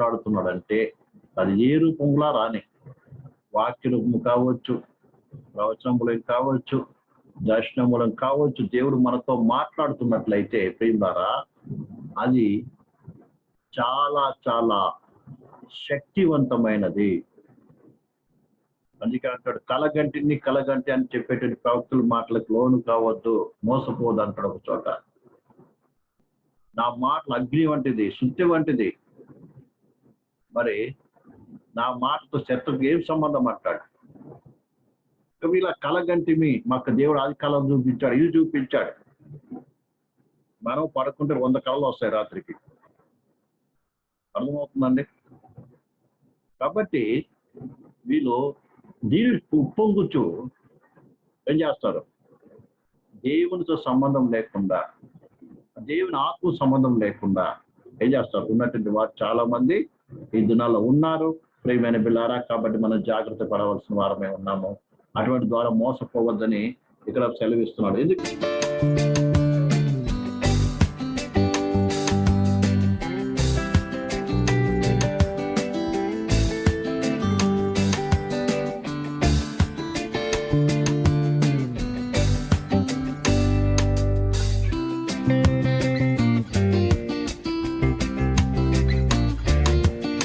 మాట్లాడుతున్నాడంటే అది ఏ రూపంలో రాని వాక్య రూపం కావచ్చు ప్రవచనములం కావచ్చు దర్శనములం కావచ్చు దేవుడు మనతో మాట్లాడుతున్నట్లయితే ప్రియులారా అది చాలా చాలా శక్తివంతమైనది. అందుకే అంటాడు కలగంటిని కలగంటి అని చెప్పేటువంటి ప్రవక్తుల మాటలకు లోను కావద్దు మోసపోదు అంటాడు ఒక చోట. నా మాటలు అగ్ని వంటిది శుద్ధి వంటిది. మరి నా మాటతో శత్రుకు ఏం సంబంధం అంటాడు ఇలా కలగంటిమి మాకు దేవుడు ఆది కాలం చూపించాడు ఇది చూపించాడు. మనం పడుకుంటే వంద కళలు వస్తాయి రాత్రికి. అర్థమవుతుందండి? కాబట్టి వీళ్ళు దీని ఉప్పొంగుచు ఏం చేస్తారు? దేవునితో సంబంధం లేకుండా దేవుని ఆత్మ సంబంధం లేకుండా ఏం చేస్తారు? ఉన్నటువంటి వారు చాలా మంది ఈ దినాల్లో ఉన్నారు. ప్రియమైన బిల్లారా కాబట్టి మనం జాగ్రత్త పడవలసిన వారమే ఉన్నాము. అటువంటి ద్వారా మోసపోవద్దని ఇక్కడ సెలవిస్తున్నాడు. ఎందుకు?